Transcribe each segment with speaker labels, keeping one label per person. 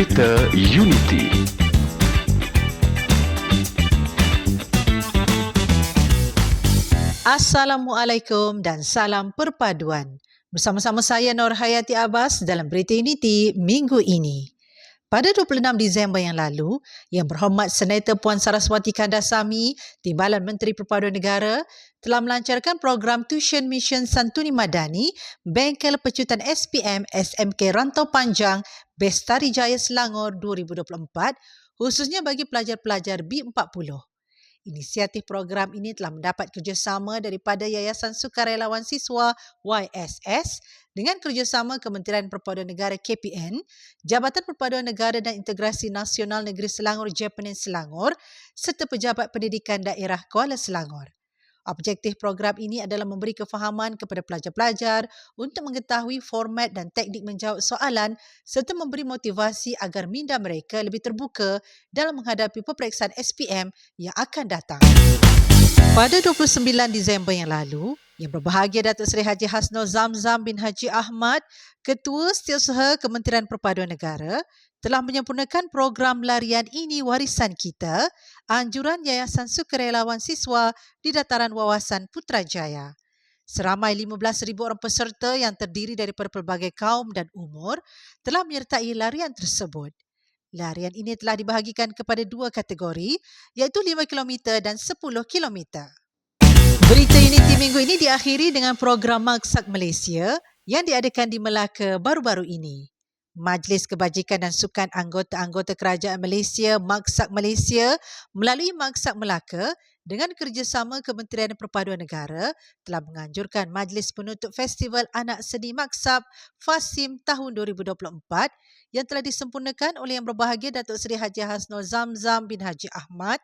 Speaker 1: Berita Unity.
Speaker 2: Assalamualaikum dan salam perpaduan. Bersama-sama saya Nur Hayati Abbas dalam Berita Unity minggu ini. Pada 26 Disember yang lalu, Yang Berhormat Senator Puan Saraswati Kandasamy, Timbalan Menteri Perpaduan Negara, telah melancarkan program Tuition Mission Santuni Madani, Bengkel Pecutan SPM SMK Rantau Panjang, Bestari Jaya Selangor 2024, khususnya bagi pelajar-pelajar B40. Inisiatif program ini telah mendapat kerjasama daripada Yayasan Sukarelawan Siswa YSS dengan kerjasama Kementerian Perpaduan Negara KPN, Jabatan Perpaduan Negara dan Integrasi Nasional Negeri Selangor Japanin Selangor serta Pejabat Pendidikan Daerah Kuala Selangor. Objektif program ini adalah memberi kefahaman kepada pelajar-pelajar untuk mengetahui format dan teknik menjawab soalan serta memberi motivasi agar minda mereka lebih terbuka dalam menghadapi peperiksaan SPM yang akan datang. Pada 29 Disember yang lalu, yang berbahagia Datuk Seri Haji Hasnul Zamzam bin Haji Ahmad, Ketua Setiausaha Kementerian Perpaduan Negara, telah menyempurnakan program larian ini warisan kita, anjuran Yayasan Sukarelawan Siswa di dataran wawasan Putrajaya. Seramai 15,000 orang peserta yang terdiri daripada pelbagai kaum dan umur telah menyertai larian tersebut. Larian ini telah dibahagikan kepada dua kategori iaitu 5 km dan 10 km. Berita Unity minggu ini diakhiri dengan program Maksak Malaysia yang diadakan di Melaka baru-baru ini. Majlis Kebajikan dan Sukan Anggota-Anggota Kerajaan Malaysia Maksak Malaysia melalui Maksak Melaka dengan kerjasama Kementerian Perpaduan Negara telah menganjurkan Majlis Penutup Festival Anak Seni Maksab FASIM tahun 2024 yang telah disempurnakan oleh Yang Berbahagia Datuk Seri Haji Hasnul Zamzam bin Haji Ahmad,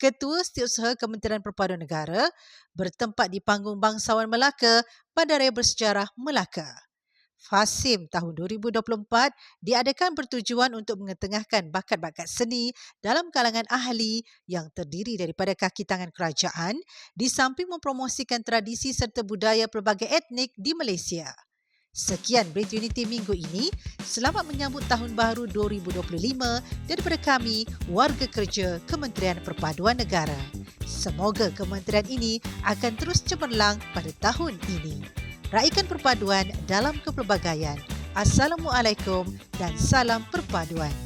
Speaker 2: Ketua Setiausaha Kementerian Perpaduan Negara bertempat di panggung Bangsawan Melaka pada Raya Bersejarah Melaka. FASIM tahun 2024 diadakan bertujuan untuk mengetengahkan bakat-bakat seni dalam kalangan ahli yang terdiri daripada kaki tangan kerajaan di samping mempromosikan tradisi serta budaya pelbagai etnik di Malaysia. Sekian Bridge Unity minggu ini. Selamat menyambut Tahun Baru 2025 daripada kami, warga kerja Kementerian Perpaduan Negara. Semoga kementerian ini akan terus cemerlang pada tahun ini raikan perpaduan dalam kepelbagaian. Assalamualaikum dan salam perpaduan.